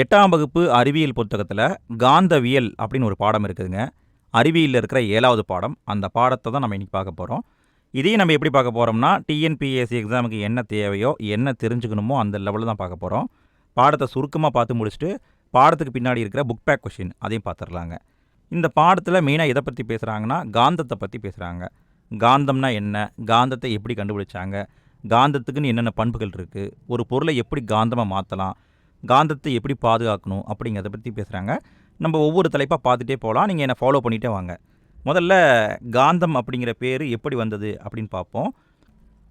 எட்டாம் வகுப்பு அறிவியல் புத்தகத்தில் காந்தவியல் அப்படின்னு ஒரு பாடம் இருக்குதுங்க. அறிவியலில் இருக்கிற ஏழாவது பாடம். அந்த பாடத்தை தான் நம்ம இன்றைக்கி பார்க்க போகிறோம் இதையும் நம்ம எப்படி பார்க்க போகிறோம்னா டிஎன்பிஎஸ்சி எக்ஸாமுக்கு என்ன தேவையோ என்ன தெரிஞ்சுக்கணுமோ அந்த லெவலில் தான் பார்க்க போகிறோம் பாடத்தை சுருக்கமாக பார்த்து முடிச்சுட்டு பாடத்துக்கு பின்னாடி இருக்கிற புக் பேக் கொஷின் அதையும் பார்த்துடலாங்க. இந்த பாடத்தில் மெயினாக எதை பற்றி பேசுகிறாங்கன்னா காந்தத்தை பற்றி பேசுகிறாங்க காந்தம்னா என்ன? காந்தத்தை எப்படி கண்டுபிடிச்சாங்க? காந்தத்துக்குன்னு என்னென்ன பண்புகள் இருக்குது ஒரு பொருளை எப்படி காந்தமாக மாற்றலாம் காந்தத்தை எப்படி பாதுகாக்கணும் அப்படிங்கிறத பற்றி பேசுகிறாங்க நம்ம ஒவ்வொரு தலைப்பாக பார்த்துட்டே போகலாம் நீங்கள் என்னை ஃபாலோ பண்ணிகிட்டே வாங்க. முதல்ல காந்தம் அப்படிங்கிற பேர் எப்படி வந்தது அப்படின்னு பார்ப்போம்.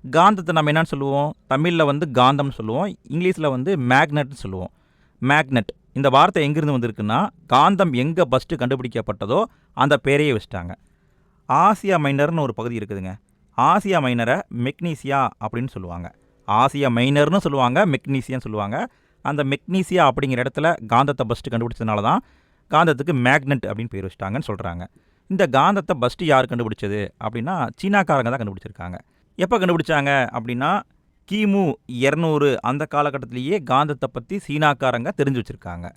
காந்தத்தை நம்ம என்னன்னு சொல்லுவோம்? தமிழில் வந்து காந்தம்னு சொல்லுவோம். இங்கிலீஷில் வந்து மேக்னெட்னு சொல்லுவோம். மேக்னெட் இந்த வார்த்தை எங்கேருந்து வந்திருக்குன்னா காந்தம் எங்கே ஃபஸ்ட்டு கண்டுபிடிக்கப்பட்டதோ அந்த பேரையே வச்சுட்டாங்க. ஆசியா மைனர்னு ஒரு பகுதி இருக்குதுங்க. ஆசியா மைனரை மெக்னீசியா அப்படின்னு சொல்லுவாங்க. ஆசியா மைனர்னு சொல்லுவாங்க மெக்னீசியான்னு சொல்லுவாங்க. அந்த மெக்னீசியா அப்படிங்கிற இடத்துல காந்தத்தை பஸ்ட்டு கண்டுபிடிச்சதுனால தான் காந்தத்துக்கு மேக்னெட் அப்படின்னு பேர் வச்சுட்டாங்கன்னு சொல்கிறாங்க இந்த காந்தத்தை பஸ்ட்டு யார் கண்டுபிடிச்சது? அப்படின்னா சீனாக்காரங்க தான் கண்டுபிடிச்சிருக்காங்க. எப்போ கண்டுபிடிச்சாங்க? அப்படின்னா கிமு இரநூறு அந்த காலகட்டத்திலேயே காந்தத்தை பற்றி சீனாக்காரங்க தெரிஞ்சு வச்சுருக்காங்க.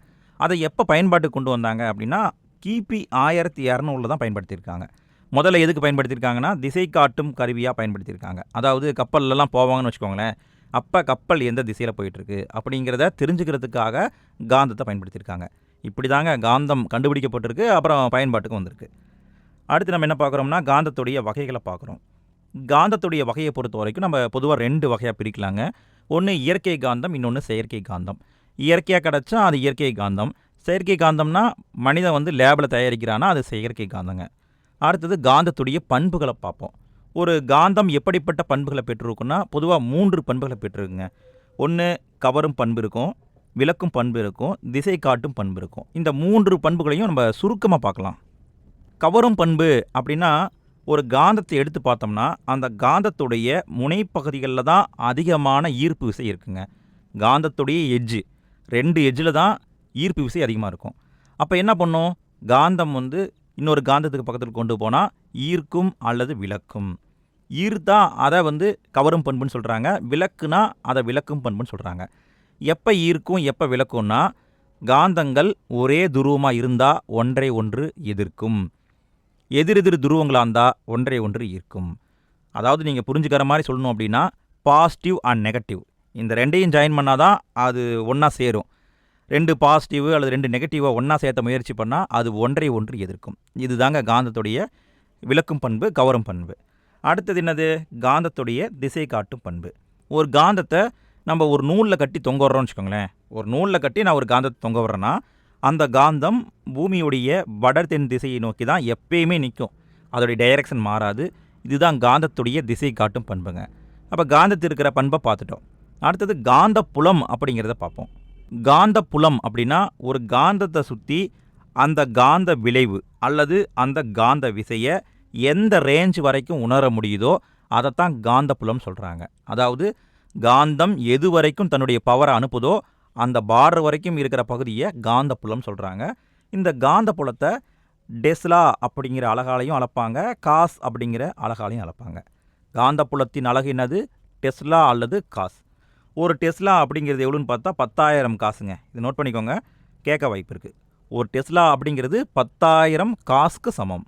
அதை எப்போ பயன்பாட்டுக்கு கொண்டு வந்தாங்க? அப்படின்னா கிபி ஆயிரத்தி இரநூறுல தான் பயன்படுத்தியிருக்காங்க. முதல்ல எதுக்கு பயன்படுத்தியிருக்காங்கன்னா திசை காட்டும் கருவியாக பயன்படுத்தியிருக்காங்க. அதாவது கப்பல்லலாம் போவாங்கன்னு வச்சுக்கோங்களேன். அப்போ கப்பல் எந்த திசையில் போயிட்டுருக்கு அப்படிங்கிறத தெரிஞ்சுக்கிறதுக்காக காந்தத்தை பயன்படுத்தியிருக்காங்க. இப்படி தாங்க காந்தம் கண்டுபிடிக்கப்பட்டிருக்கு அப்புறம் பயன்பாட்டுக்கு வந்திருக்கு. அடுத்து நம்ம என்ன பார்க்குறோம்னா காந்தத்துடைய வகைகளை பார்க்குறோம். காந்தத்துடைய வகையை பொறுத்த வரைக்கும் நம்ம பொதுவாக ரெண்டு வகையாக பிரிக்கலாங்க. ஒன்று இயற்கை காந்தம் இன்னொன்று செயற்கை காந்தம். இயற்கையாக கிடச்சா அது இயற்கை காந்தம். செயற்கை காந்தம்னா மனிதன் வந்து லேபில் தயாரிக்கிறான்னா அது செயற்கை காந்தங்க. அடுத்தது காந்தத்துடைய பண்புகளை பார்ப்போம். ஒரு காந்தம் எப்படிப்பட்ட பண்புகளை பெற்றிருக்குன்னா பொதுவாக மூன்று பண்புகளை பெற்றிருக்குங்க. ஒன்று கவரும் பண்பு இருக்கும் விளக்கும் பண்பு இருக்கும் திசை காட்டும் பண்பு இருக்கும். இந்த மூன்று பண்புகளையும் நம்ம சுருக்கமாக பார்க்கலாம். கவரும் பண்பு அப்படின்னா ஒரு காந்தத்தை எடுத்து பார்த்தோம்னா அந்த காந்தத்துடைய முனைப்பகுதிகளில் தான் அதிகமான ஈர்ப்பு விசை இருக்குங்க. காந்தத்துடைய எஜ்ஜு ரெண்டு எஜ்ஜில் தான் ஈர்ப்பு விசை அதிகமாக இருக்கும். அப்போ என்ன பண்ணும்? காந்தம் வந்து இன்னொரு காந்தத்துக்கு பக்கத்தில் கொண்டு போனால் ஈர்க்கும் அல்லது விளக்கும். ஈர்த்தா அதை வந்து கவரும் பண்புன்னு சொல்கிறாங்க விளக்குனா அதை விளக்கும் பண்புன்னு சொல்கிறாங்க எப்போ ஈர்க்கும் எப்போ விளக்கும்னா காந்தங்கள் ஒரே துருவமாக இருந்தால் ஒன்றை ஒன்று எதிர்க்கும். எதிரெதிர் துருவங்களாக இருந்தால் ஒன்றை ஒன்று ஈர்க்கும். அதாவது நீங்கள் புரிஞ்சுக்கிற மாதிரி சொல்லணும் அப்படின்னா பாசிட்டிவ் அண்ட் நெகட்டிவ் இந்த ரெண்டையும் ஜாயின் பண்ணால் தான் அது ஒன்றா சேரும். ரெண்டு பாசிட்டிவ் அல்லது ரெண்டு நெகட்டிவாக ஒன்றா சேர்த்த முயற்சி பண்ணால் அது ஒன்றை ஒன்று எதிர்க்கும். இதுதாங்க காந்தத்துடைய விளக்கும் பண்பு கவரும் பண்பு. அடுத்தது என்னது? காந்தத்துடைய திசை காட்டும் பண்பு. ஒரு காந்தத்தை நம்ம ஒரு நூலில் கட்டி தொங்க விட்றோம்னு வச்சுக்கோங்களேன். ஒரு நூலில் கட்டி நான் ஒரு காந்தத்தை தொங்க விட்றேன்னா அந்த காந்தம் பூமியுடைய வடதென் திசையை நோக்கி தான் எப்பயுமே நிற்கும். அதோடைய டைரக்ஷன் மாறாது. இதுதான் காந்தத்துடைய திசை காட்டும் பண்புங்க. அப்போ காந்தத்தில் இருக்கிற பண்பை பார்த்துட்டோம். அடுத்தது காந்த புலம் அப்படிங்கிறத பார்ப்போம். காந்த புலம் அப்படின்னா ஒரு காந்தத்தை சுற்றி அந்த காந்த விளைவு அல்லது அந்த காந்த விசையை எந்த ரேஞ்ச் வரைக்கும் உணர முடியுதோ அதைத்தான் காந்த புலம் சொல்கிறாங்க அதாவது காந்தம் எது வரைக்கும் தன்னுடைய பவரை அனுப்புதோ அந்த பார்டர் வரைக்கும் இருக்கிற பகுதியை காந்த புலம் சொல்கிறாங்க இந்த காந்த புலத்தை டெஸ்லா அப்படிங்கிற அழகாலையும் அளப்பாங்க காஸ் அப்படிங்கிற அழகாலையும் அளப்பாங்க. காந்த புலத்தின் அழகு என்னது? டெஸ்லா அல்லது காஸ். ஒரு டெஸ்லா அப்படிங்கிறது எவ்வளோன்னு பார்த்தா பத்தாயிரம் காசுங்க. இது நோட் பண்ணிக்கோங்க கேட்க வாய்ப்பு இருக்குது ஒரு டெஸ்லா அப்படிங்கிறது பத்தாயிரம் காசுக்கு சமம்.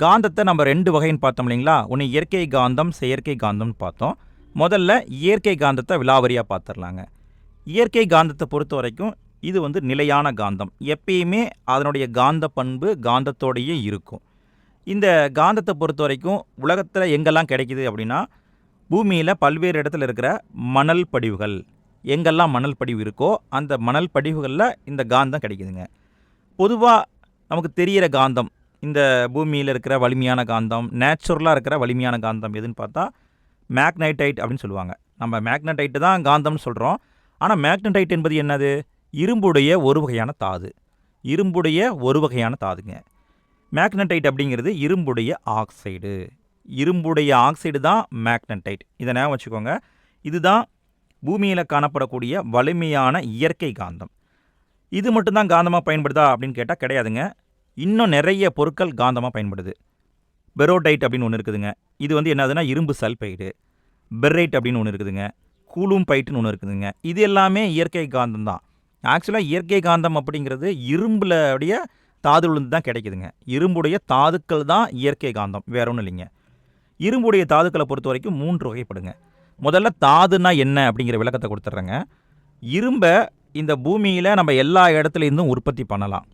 காந்தத்தை நம்ம ரெண்டு வகைன்னு பார்த்தோம் இல்லைங்களா? ஒன்று இயற்கை காந்தம் செயற்கை காந்தம்னு பார்த்தோம். முதல்ல இயற்கை காந்தத்தை விலாவரியாக பார்த்துடலாங்க இயற்கை காந்தத்தை பொறுத்த வரைக்கும் இது வந்து நிலையான காந்தம். எப்பயுமே அதனுடைய காந்த பண்பு காந்தத்தோடையே இருக்கும். இந்த காந்தத்தை பொறுத்த வரைக்கும் உலகத்தில் எங்கெல்லாம் கிடைக்குது அப்படின்னா பூமியில் பல்வேறு இடத்துல இருக்கிற மணல் படிவுகள். எங்கெல்லாம் மணல் படிவு இருக்கோ அந்த மணல் படிவுகளில் இந்த காந்தம் கிடைக்குதுங்க. பொதுவாக நமக்கு தெரிகிற காந்தம் இந்த பூமியில் இருக்கிற வலிமையான காந்தம் நேச்சுரலாக இருக்கிற வலிமையான காந்தம் எதுன்னு பார்த்தா மேக்னைடைட் அப்படின்னு சொல்லுவாங்க. நம்ம மேக்னடைட்டு தான் காந்தம்னு சொல்கிறோம் ஆனால் மேக்னடைட் என்பது என்னது? இரும்புடைய ஒரு வகையான தாது. இரும்புடைய ஒரு வகையான தாதுங்க. மேக்னடைட் அப்படிங்கிறது இரும்புடைய ஆக்சைடு இரும்புடைய ஆக்சைடு தான் மேக்னடைட் இதை ஞாபகம் வச்சுக்கோங்க. இதுதான் பூமியில் காணப்படக்கூடிய வலிமையான இயற்கை காந்தம். இது மட்டும்தான் காந்தமாக பயன்படுதா அப்படின்னு கேட்டால் கிடையாதுங்க. இன்னும் நிறைய பொருட்கள் காந்தமாக பயன்படுது. பெரோடைட் அப்படின்னு ஒன்று இருக்குதுங்க. இது வந்து என்னதுன்னா இரும்பு சல்பைடு. பெர்ரைட் அப்படின்னு ஒன்று இருக்குதுங்க. கூலும் பைட்டுன்னு ஒன்று இருக்குதுங்க. இது எல்லாமே இயற்கை காந்தம் தான். ஆக்சுவலாக இயற்கை காந்தம் அப்படிங்கிறது இரும்புல உடைய தாதுலேருந்து தான் கிடைக்குதுங்க. இரும்புடைய தாதுக்கள் தான் இயற்கை காந்தம். வேற ஒன்றும் இல்லைங்க. இரும்புடைய தாதுக்களை பொறுத்த வரைக்கும் மூன்று வகைப்படுங்க. முதல்ல தாதுன்னா என்ன அப்படிங்கிற விளக்கத்தை கொடுத்துட்றேங்க. இரும்பை இந்த பூமியில் நம்ம எல்லா இடத்துல இருந்தும் உற்பத்தி பண்ணலாம்.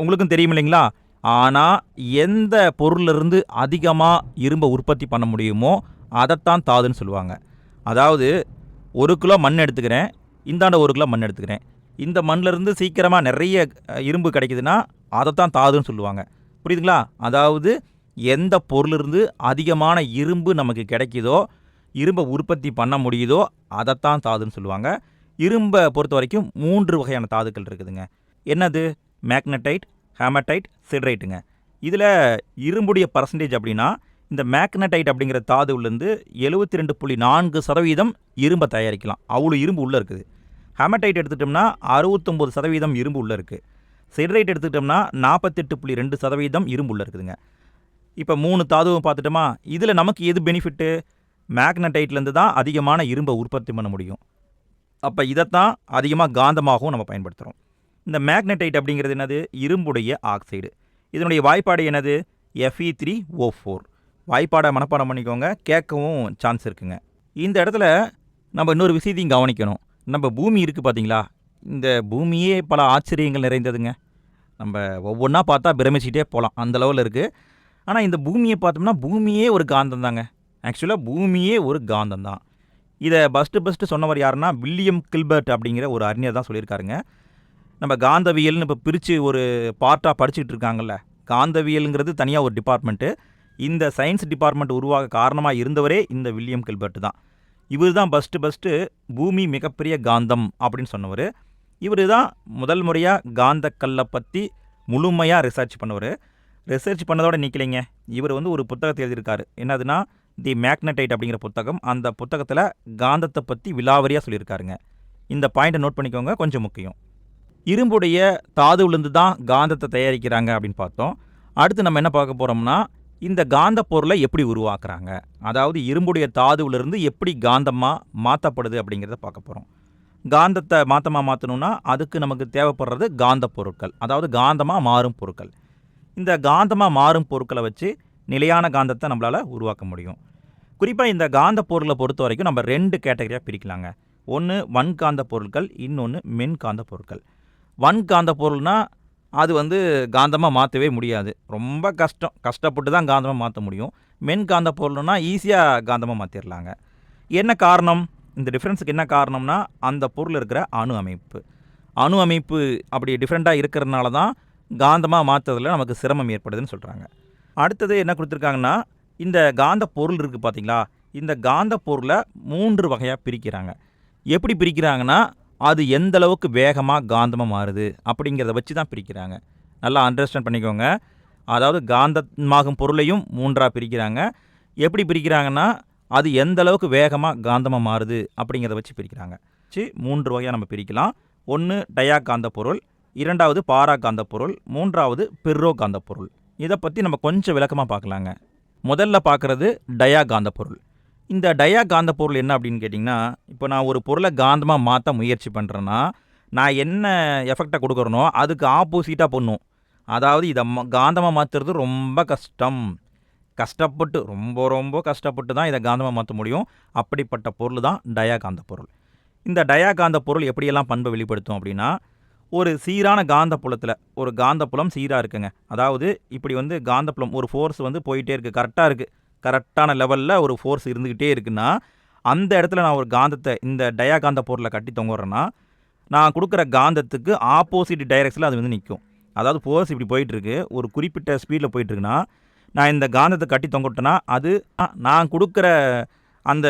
உங்களுக்கும் தெரியும் இல்லைங்களா? ஆனால் எந்த பொருளிலிருந்து அதிகமாக இரும்பை உற்பத்தி பண்ண முடியுமோ அதைத்தான் தாதுன்னு சொல்லுவாங்க. அதாவது ஒரு கிலோ மண் எடுத்துக்கிறேன் இந்தாண்ட ஒரு கிலோ மண் எடுத்துக்கிறேன். இந்த மண்ணிலிருந்து சீக்கிரமாக நிறைய இரும்பு கிடைக்குதுன்னா அதைத்தான் தாதுன்னு சொல்லுவாங்க. புரியுதுங்களா? அதாவது எந்த பொருளிலிருந்து அதிகமான இரும்பு நமக்கு கிடைக்குதோ இரும்பை உற்பத்தி பண்ண முடியுதோ அதைத்தான் தாதுன்னு சொல்லுவாங்க. இரும்பை பொறுத்த வரைக்கும் மூன்று வகையான தாதுக்கள் இருக்குதுங்க. என்னது? மேக்னட்டைட் ஹேமடைட் சிட்ரைட்டுங்க. இதில் இரும்புடைய பர்சன்டேஜ் அப்படின்னா இந்த மேக்னடைட் அப்படிங்கிற தாதுவிலேருந்து எழுபத்தி ரெண்டு புள்ளி நான்கு சதவீதம் இரும்பை தயாரிக்கலாம். அவ்வளோ இரும்பு உள்ளே இருக்குது. ஹேமடைட் எடுத்துட்டோம்னா அறுபத்தொம்பது சதவீதம் இரும்பு உள்ளே இருக்குது. சிட்ரைட் எடுத்துக்கிட்டோம்னா நாற்பத்தெட்டு புள்ளி ரெண்டு சதவீதம் இரும்பு உள்ளே இருக்குதுங்க. இப்போ மூணு தாதுவும் பார்த்துட்டோமா இதில் நமக்கு எது பெனிஃபிட்டு மேக்னட்டைட்லேருந்து தான் அதிகமான இரும்பை உற்பத்தி பண்ண முடியும். அப்போ இதைத்தான் அதிகமாக காந்தமாகவும் நம்ம பயன்படுத்துகிறோம். இந்த மேக்னடைட் அப்படிங்கிறது என்னது? இரும்புடைய ஆக்சைடு. இதனுடைய வாய்ப்பாடு என்னது? F E three O four வாய்ப்பாடை மனப்பாடம் பண்ணிக்கோங்க. கேட்கவும் சான்ஸ் இருக்குங்க. இந்த இடத்துல நம்ம இன்னொரு விஷயத்தையும் கவனிக்கணும். நம்ம பூமி இருக்குது பார்த்தீங்களா இந்த பூமியே பல ஆச்சரியங்கள் நிறைந்ததுங்க. நம்ம ஒவ்வொன்றா பார்த்தா பிரமிச்சிட்டே போகலாம் அந்த லெவலில் இருக்குது ஆனால் இந்த பூமியை பார்த்தோம்னா பூமியே ஒரு காந்தம் தாங்க. ஆக்சுவலாக பூமியே ஒரு காந்தம் தான். இதை ஃபஸ்ட்டு ஃபஸ்ட்டு சொன்னவர் யாருன்னா வில்லியம் கில்பர்ட் அப்படிங்கிற ஒரு அறிஞர் தான் சொல்லியிருக்காருங்க. நம்ம காந்தவியல்னு இப்போ பிரித்து ஒரு பார்ட்டாக படிச்சுக்கிட்டு இருக்காங்கல்ல. காந்தவியலுங்கிறது தனியாக ஒரு டிபார்ட்மெண்ட்டு இந்த சயின்ஸ் டிபார்ட்மெண்ட் உருவாக காரணமாக இருந்தவரே இந்த வில்லியம் கில்பர்ட் தான். இவர் தான் ஃபஸ்ட்டு ஃபஸ்ட்டு பூமி மிகப்பெரிய காந்தம் அப்படின்னு சொன்னவர். இவர் தான் முதல் முறையாக காந்தக்கல்லை பற்றி முழுமையாக ரிசர்ச் பண்ணவர். ரிசர்ச் பண்ணதோட நிற்கலைங்க இவர் வந்து ஒரு புத்தகத்தை எழுதியிருக்காரு. என்னதுன்னா தி மேக்னடைட் அப்படிங்கிற புத்தகம். அந்த புத்தகத்தில் காந்தத்தை பற்றி விலாவரியாக சொல்லியிருக்காருங்க. இந்த பாயிண்ட்டை நோட் பண்ணிக்கோங்க கொஞ்சம் முக்கியம். இரும்புடைய தாதுவிலிருந்து தான் காந்தத்தை தயாரிக்கிறாங்க அப்படின்னு பார்த்தோம். அடுத்து நம்ம என்ன பார்க்க போகிறோம்னா இந்த காந்த பொருளை எப்படி உருவாக்குறாங்க? அதாவது இரும்புடைய தாதுவிலிருந்து எப்படி காந்தமாக மாற்றப்படுது அப்படிங்கிறத பார்க்க போகிறோம் காந்தத்தை மாற்றமாக மாற்றணும்னா அதுக்கு நமக்கு தேவைப்படுறது காந்த பொருட்கள். அதாவது காந்தமாக மாறும் பொருட்கள். இந்த காந்தமாக மாறும் பொருட்களை வச்சு நிலையான காந்தத்தை நம்மளால் உருவாக்க முடியும். குறிப்பாக இந்த காந்த பொருளை பொறுத்த வரைக்கும் நம்ம ரெண்டு கேட்டகரியாக பிரிக்கலாங்க. ஒன்று வன்காந்த பொருட்கள் இன்னொன்று மென்காந்த பொருட்கள். வன்காந்த பொருள்னால் அது வந்து காந்தமாக மாற்றவே முடியாது. ரொம்ப கஷ்டம். கஷ்டப்பட்டு தான் காந்தமாக மாற்ற முடியும். மென்காந்த பொருள்னா ஈஸியாக காந்தமாக மாற்றிடலாங்க என்ன காரணம்? இந்த டிஃப்ரென்ஸுக்கு என்ன காரணம்னா அந்த பொருள் இருக்கிற அணு அமைப்பு. அணு அமைப்பு அப்படி டிஃப்ரெண்ட்டாக இருக்கிறதுனால தான் காந்தமாக மாற்றுறதுல நமக்கு சிரமம் ஏற்படுதுன்னு சொல்கிறாங்க அடுத்தது என்ன கொடுத்துருக்காங்கன்னா இந்த காந்த பொருள் இருக்குது பார்த்தீங்களா இந்த காந்த பொருளை மூன்று வகையாக பிரிக்கிறாங்க. எப்படி பிரிக்கிறாங்கன்னா அது எந்த அளவுக்கு வேகமாக காந்தமாக மாறுது அப்படிங்கிறத வச்சு தான் பிரிக்கிறாங்க. நல்லா அண்டர்ஸ்டாண்ட் பண்ணிக்கோங்க. அதாவது காந்தமாகும் பொருளையும் மூன்றாக பிரிக்கிறாங்க. எப்படி பிரிக்கிறாங்கன்னா அது எந்த அளவுக்கு வேகமாக காந்தமாக மாறுது அப்படிங்கிறத வச்சு பிரிக்கிறாங்க. வச்சு மூன்று வகையாக நம்ம பிரிக்கலாம். ஒன்று டயா காந்த பொருள். இரண்டாவது பாரா காந்த பொருள். மூன்றாவது பெர்ரோ காந்த பொருள். இதை பற்றி நம்ம கொஞ்சம் விளக்கமாக பார்க்கலாங்க. முதல்ல பார்க்குறது டயா காந்த பொருள். இந்த டயா காந்த பொருள் என்ன அப்படின்னு கேட்டிங்கன்னா இப்போ நான் ஒரு பொருளை காந்தமாக மாற்ற முயற்சி பண்ணுறேன்னா நான் என்ன எஃபெக்டை கொடுக்குறனோ அதுக்கு ஆப்போசிட்டாக பண்ணும். அதாவது இதை காந்தமாக மாற்றுறது ரொம்ப கஷ்டம். கஷ்டப்பட்டு ரொம்ப ரொம்ப கஷ்டப்பட்டு தான் இதை காந்தமாக மாற்ற முடியும். அப்படிப்பட்ட பொருள் தான் டயா காந்த பொருள். இந்த டயா காந்த பொருள் எப்படியெல்லாம் பண்பை வெளிப்படுத்தும் அப்படின்னா ஒரு சீரான காந்த புலத்தில் ஒரு காந்த புலம் சீராக இருக்குங்க. அதாவது இப்படி வந்து காந்த புலம் ஒரு ஃபோர்ஸ் வந்து போயிட்டே இருக்குது கரெக்டாக இருக்குது கரெக்டான லெவலில் ஒரு ஃபோர்ஸ் இருந்துக்கிட்டே இருக்குன்னா அந்த இடத்துல நான் ஒரு காந்தத்தை இந்த டயா காந்த பொருளை கட்டி தொங்குறேன்னா நான் கொடுக்குற காந்தத்துக்கு ஆப்போசிட் டைரக்ஷனில் அது வந்து நிற்கும் அதாவது ஃபோர்ஸ் இப்படி போயிட்டுருக்கு ஒரு குறிப்பிட்ட ஸ்பீடில் போயிட்டுருக்குன்னா நான் இந்த காந்தத்தை கட்டி தொங்கட்டேன்னா அது நான் கொடுக்குற அந்த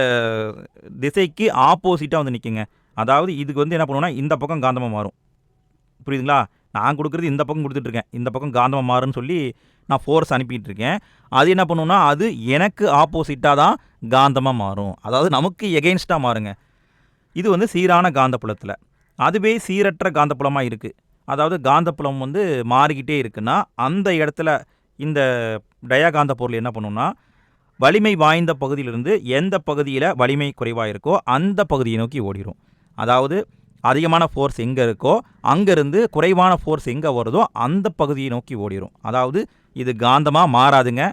திசைக்கு ஆப்போசிட்டாக வந்து நிற்குங்க அதாவது இதுக்கு வந்து என்ன பண்ணுவோன்னா இந்த பக்கம் காந்தமாக மாறும். புரியுதுங்களா? நான் கொடுக்குறது இந்த பக்கம் கொடுத்துட்ருக்கேன் இந்த பக்கம் காந்தமாக மாறுன்னு சொல்லி நான் ஃபோர்ஸ் அனுப்பிட்டு இருக்கேன் அது என்ன பண்ணுன்னா அது எனக்கு ஆப்போசிட்டாக தான் காந்தமாக மாறும். அதாவது நமக்கு எகெயின்ஸ்டாக மாறுங்க. இது வந்து சீரான காந்தப்புலத்தில். அதுவே சீரற்ற காந்தப்புலமாக இருக்குது அதாவது காந்தப்புலம் வந்து மாறிக்கிட்டே இருக்குன்னா அந்த இடத்துல இந்த டயாகாந்த பொருள் என்ன பண்ணுன்னா வலிமை வாய்ந்த பகுதியிலிருந்து எந்த பகுதியில் வலிமை குறைவாக இருக்கோ அந்த பகுதியை நோக்கி ஓடிடும் அதாவது அதிகமான ஃபோர்ஸ் எங்கே இருக்கோ அங்கேருந்து குறைவான ஃபோர்ஸ் எங்கே வருதோ அந்த பகுதியை நோக்கி ஓடிடும் அதாவது இது காந்தமாக மாறாதுங்க.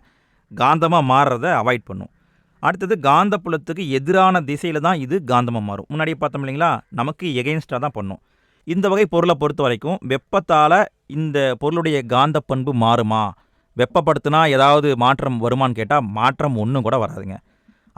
காந்தமாக மாறுறத அவாய்ட் பண்ணும். அடுத்தது காந்தப்புலத்துக்கு எதிரான திசையில் தான் இது காந்தமாக மாறும். முன்னாடியே பார்த்தோம் இல்லைங்களா? நமக்கு எகெயின்ஸ்டாக தான் பண்ணும். இந்த வகை பொருளை பொறுத்த வரைக்கும் வெப்பத்தால் இந்த பொருளுடைய காந்த பண்பு மாறுமா? வெப்பப்படுத்தினா ஏதாவது மாற்றம் வருமான்னு கேட்டால் மாற்றம் ஒன்றும் கூட வராதுங்க.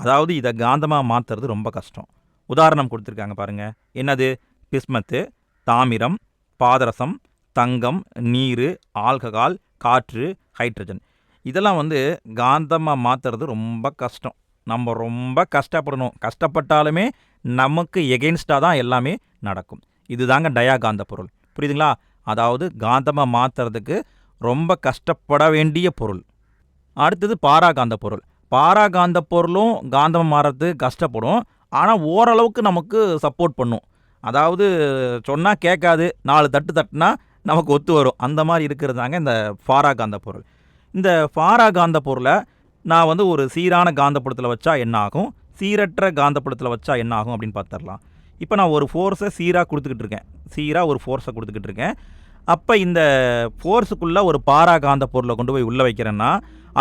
அதாவது இதை காந்தமாக மாற்றுறது ரொம்ப கஷ்டம். உதாரணம் கொடுத்துருக்காங்க பாருங்கள் என்னது? பிஸ்மத்து தாமிரம் பாதரசம் தங்கம் நீர் ஆல்கஹால் காற்று ஹைட்ரஜன். இதெல்லாம் வந்து காந்தமாக மாற்றுறது ரொம்ப கஷ்டம். நம்ம ரொம்ப கஷ்டப்படணும். கஷ்டப்பட்டாலுமே நமக்கு எகெயின்ஸ்டாக தான் எல்லாமே நடக்கும். இதுதாங்க டயா காந்த பொருள். புரியுதுங்களா? அதாவது காந்தமாக மாற்றுறதுக்கு ரொம்ப கஷ்டப்பட வேண்டிய பொருள். அடுத்தது பாராகாந்த பொருள். பாராகாந்த பொருளும் காந்தமாக மாறுறது கஷ்டப்படும். ஆனால் ஓரளவுக்கு நமக்கு சப்போர்ட் பண்ணும். அதாவது சொன்னால் கேட்காது. நாலு தட்டு தட்டுனா நமக்கு ஒத்து வரும். அந்த மாதிரி இருக்கிறது தாங்க இந்த ஃபாரா காந்த பொருள். இந்த ஃபாரா காந்த பொருளை நான் வந்து ஒரு சீரான காந்தப்புலத்தில் வச்சா என்ன ஆகும்? சீரற்ற காந்தப்புலத்தில் வச்சா என்ன ஆகும் அப்படின்னு பார்த்துடலாம். இப்போ நான் ஒரு ஃபோர்ஸை சீராக கொடுத்துக்கிட்டு இருக்கேன். சீராக ஒரு ஃபோர்ஸை கொடுத்துக்கிட்டு இருக்கேன். அப்போ இந்த ஃபோர்ஸுக்குள்ளே ஒரு பாரா காந்த பொருளை கொண்டு போய் உள்ளே வைக்கிறேன்னா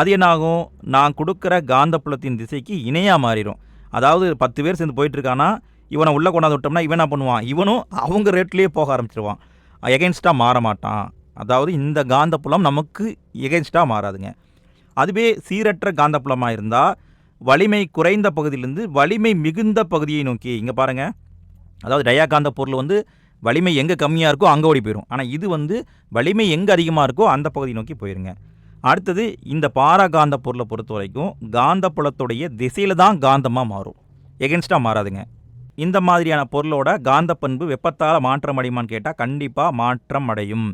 அது என்னாகும் நான் கொடுக்குற காந்தப்புலத்தின் திசைக்கு இணையாக மாறிடும். அதாவது பத்து பேர் சேர்ந்து போயிட்டுருக்கானா இவனை உள்ளே கொண்டாந்து விட்டோம்னா இவன் என்ன பண்ணுவான்? இவனும் அவங்க ரேட்லேயே போக ஆரம்பிச்சிருவான். எகென்ஸ்டாக மாற மாட்டான் அதாவது இந்த காந்தப்புலம் நமக்கு எகென்ஸ்டாக மாறாதுங்க. அதுவே சீரற்ற காந்தப்புலமாக இருந்தால் வலிமை குறைந்த பகுதியிலேருந்து வலிமை மிகுந்த பகுதியை நோக்கி இங்கே பாருங்கள் அதாவது டயா காந்த பொருள் வந்து வலிமை எங்கே கம்மியாக இருக்கோ அங்கே ஓடி போயிடும் ஆனால் இது வந்து வலிமை எங்கே அதிகமாக இருக்கோ அந்த பகுதியை நோக்கி போயிருங்க. அடுத்தது இந்த பாரா காந்த பொருளை பொறுத்த வரைக்கும் காந்தப்புலத்துடைய திசையில் தான் காந்தமாக மாறும். எகென்ஸ்டாக மாறாதுங்க. இந்த மாதிரியான பொருளோட காந்த பண்பு வெப்பத்தால் மாற்றம் அடையுமான்னு கேட்டால் கண்டிப்பாக மாற்றம் அடையும்.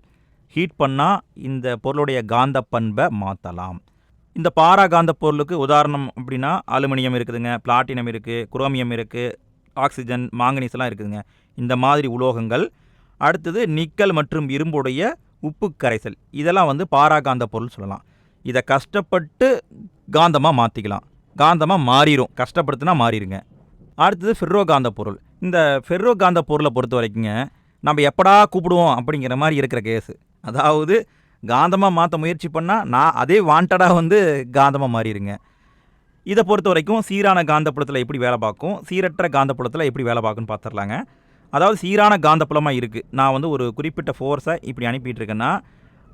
ஹீட் பண்ணால் இந்த பொருளுடைய காந்த பண்பை மாற்றலாம் இந்த பாராகாந்த பொருளுக்கு உதாரணம் அப்படின்னா அலுமினியம் இருக்குதுங்க பிளாட்டினம் இருக்குது குரோமியம் இருக்குது ஆக்சிஜன் மாங்கனீஸ்லாம் இருக்குதுங்க. இந்த மாதிரி உலோகங்கள். அடுத்தது நிக்கல் மற்றும் இரும்புடைய உப்பு கரைசல் இதெல்லாம் வந்து பாராகாந்த பொருள் சொல்லலாம். இதை கஷ்டப்பட்டு காந்தமாக மாற்றிக்கலாம் காந்தமாக மாறிடும் கஷ்டப்படுத்தினா மாறிடுங்க அடுத்தது ஃபெர்ரோ காந்த பொருள். இந்த ஃபெர்ரோ காந்த பொருளை பொறுத்த வரைக்குங்க நம்ம எப்படா கூப்பிடுவோம் அப்படிங்கிற மாதிரி இருக்கிற கேஸு. அதாவது காந்தமாக மாற்ற முயற்சி பண்ணால் நான் அதே வாண்டடாக வந்து காந்தமாக மாறிடுங்க. இதை பொறுத்த வரைக்கும் சீரான காந்தப்புலத்தில் எப்படி வேலை பார்க்கும் சீரற்ற காந்தப்புலத்தில் எப்படி வேலை பார்க்குன்னு பார்த்துடலாங்க அதாவது சீரான காந்தப்புலமாக இருக்குது நான் வந்து ஒரு குறிப்பிட்ட ஃபோர்ஸை இப்படி அனுப்பிட்டு இருக்கேன்னா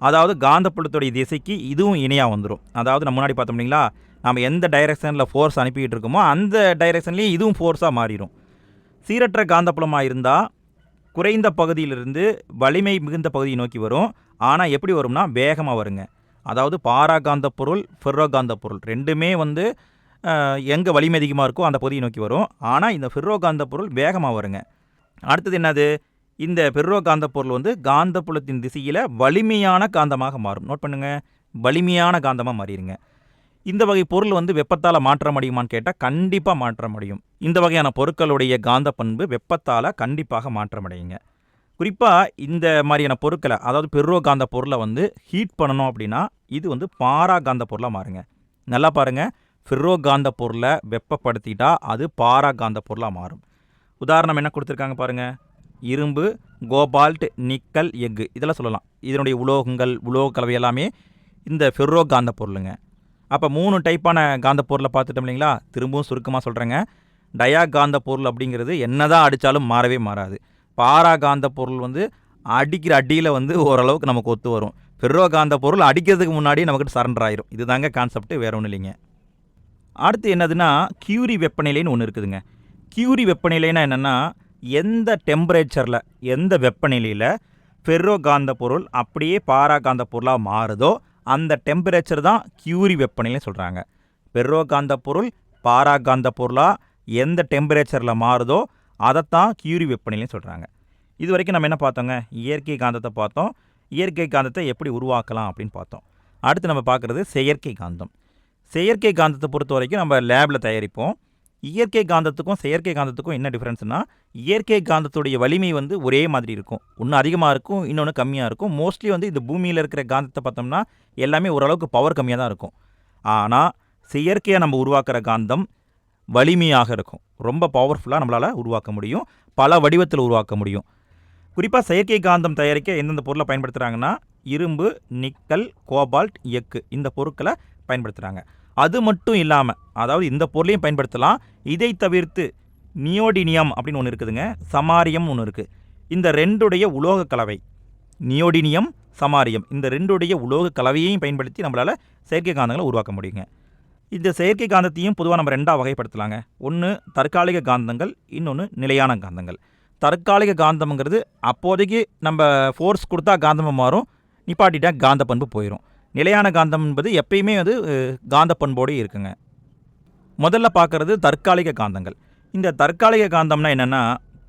அதாவது காந்தப்புலத்துடைய திசைக்கு இதுவும் இணையாக வந்துடும் அதாவது நம்ம முன்னாடி பார்த்தோம் இல்லைங்களா நம்ம எந்த டைரெக்ஷனில் ஃபோர்ஸ் அனுப்பிக்கிட்டு இருக்கோமோ அந்த டைரெக்ஷன்லேயும் இதுவும் ஃபோர்ஸாக மாறிடும் சீரற்ற காந்தப்புலமாக இருந்தால் குறைந்த பகுதியிலிருந்து வலிமை மிகுந்த பகுதியை நோக்கி வரும். ஆனால் எப்படி வரும்னா வேகமாக வருங்க. அதாவது பாராகாந்த பொருள் ஃபெர்ரோகாந்த பொருள் ரெண்டுமே வந்து எங்கே வலிமை அதிகமாக இருக்கோ அந்த பகுதியை நோக்கி வரும். ஆனால் இந்த ஃபெர்ரோகாந்த பொருள் வேகமாக வருங்க. அடுத்தது என்னது? இந்த பெர்ரோ காந்த பொருள் வந்து காந்தப்புலத்தின் திசையில் வலிமையான காந்தமாக மாறும். நோட் பண்ணுங்கள் வலிமையான காந்தமாக மாறிடுங்க இந்த வகை பொருள் வந்து வெப்பத்தால் மாற்றம் அடையுமான்னு கேட்டால் கண்டிப்பாக மாற்றம் அடையும். இந்த வகையான பொருட்களுடைய காந்த பண்பு வெப்பத்தால் கண்டிப்பாக மாற்றம் அடையுங்க. குறிப்பாக இந்த மாதிரியான பொருட்களை அதாவது பெர்ரோ காந்த பொருளை வந்து ஹீட் பண்ணணும் அப்படின்னா இது வந்து பாரா காந்த பொருளாக மாறுங்க. நல்லா பாருங்கள் ஃபெர்ரோ காந்த பொருளை வெப்பப்படுத்திட்டா அது பாரா காந்த பொருளாக மாறும். உதாரணம் என்ன கொடுத்துருக்காங்க பாருங்கள் இரும்பு கோபால்ட் நிக்கல் எஃகு. இதெல்லாம் சொல்லலாம். இதனுடைய உலோகங்கள் உலோக கலவை எல்லாமே இந்த ஃபெர்ரோ காந்த பொருளுங்க. அப்போ மூணு டைப்பான காந்த பொருளை பார்த்துட்டோம் இல்லைங்களா? திரும்பவும் சுருக்கமாக சொல்கிறேங்க டயா காந்த பொருள் அப்படிங்கிறது என்ன தான் அடித்தாலும் மாறவே மாறாது. பாரா காந்த பொருள் வந்து அடிக்கிற அடியில் வந்து ஓரளவுக்கு நமக்கு ஒத்து வரும். ஃபெர்ரோ காந்த பொருள் அடிக்கிறதுக்கு முன்னாடி நமக்கு சரண்டர் ஆயிரும். இதுதாங்க கான்செப்ட் வேற ஒன்றும் இல்லைங்க. அடுத்து என்னதுன்னா கியூரி வெப்பநிலைன்னு ஒன்று இருக்குதுங்க. கியூரி வெப்பநிலைன்னா என்னென்னா எந்த டெம்பரேச்சரில் எந்த வெப்பநிலையில் ஃபெர்ரோ காந்த பொருள் அப்படியே பாரா காந்த பொருளாக மாறுதோ அந்த டெம்பரேச்சர் தான் கியூரி வெப்பநிலை சொல்கிறாங்க பெர்ரோ காந்த பொருள் பாரா காந்த பொருளாக எந்த டெம்பரேச்சரில் மாறுதோ அதைத்தான் கியூரி வெப்பநிலை சொல்கிறாங்க இது வரைக்கும் நம்ம என்ன பார்த்தோங்க? இயற்கை காந்தத்தை பார்த்தோம். இயற்கை காந்தத்தை எப்படி உருவாக்கலாம் அப்படின்னு பார்த்தோம். அடுத்து நம்ம பார்க்குறது செயற்கை காந்தம். செயற்கை காந்தத்தை பொறுத்த வரைக்கும் நம்ம லேபில் தயாரிப்போம். இயற்கை காந்தத்துக்கும் செயற்கை காந்தத்துக்கும் என்ன டிஃப்ரென்ஸ்னால் இயற்கை காந்தத்துடைய வலிமை வந்து ஒரே மாதிரி இருக்கும். ஒன்று அதிகமாக இருக்கும் இன்னொன்று கம்மியாக இருக்கும். மோஸ்ட்லி வந்து இந்த பூமியில் இருக்கிற காந்தத்தை பார்த்தோம்னா எல்லாமே ஓரளவுக்கு பவர் கம்மியாக தான் இருக்கும். ஆனால் செயற்கையாக நம்ம உருவாக்குற காந்தம் வலிமையாக இருக்கும். ரொம்ப பவர்ஃபுல்லாக நம்மளால் உருவாக்க முடியும். பல வடிவத்தில் உருவாக்க முடியும். குறிப்பாக செயற்கை காந்தம் தயாரிக்க எந்தெந்த பொருளை பயன்படுத்துகிறாங்கன்னா இரும்பு நிக்கல் கோபால்ட் எக்கு இந்த பொருட்களை பயன்படுத்துகிறாங்க அது மட்டும் இல்லாமல் அதாவது இந்த பொருளையும் பயன்படுத்தலாம். இதை தவிர்த்து நியோடினியம் அப்படின்னு ஒன்று இருக்குதுங்க சமாரியம் ஒன்று இருக்குது இந்த ரெண்டுடைய உலோக கலவை நியோடினியம் சமாரியம் இந்த ரெண்டுடைய உலோக கலவையையும் பயன்படுத்தி நம்மளால் செயற்கை காந்தங்களை உருவாக்க முடியுங்க. இந்த செயற்கை காந்தத்தையும் பொதுவாக நம்ம ரெண்டாக வகைப்படுத்தலாங்க. ஒன்று தற்காலிக காந்தங்கள் இன்னொன்று நிலையான காந்தங்கள். தற்காலிக காந்தம்ங்கிறது அப்போதைக்கு நம்ம ஃபோர்ஸ் கொடுத்தா காந்தமாக மாறும் நிப்பாட்டிட்டா காந்த பண்பு போயிடும் நிலையான காந்தம் என்பது எப்பயுமே அது காந்த பண்போடு இருக்குங்க. முதல்ல பார்க்குறது தற்காலிக காந்தங்கள். இந்த தற்காலிக காந்தம்னா என்னென்னா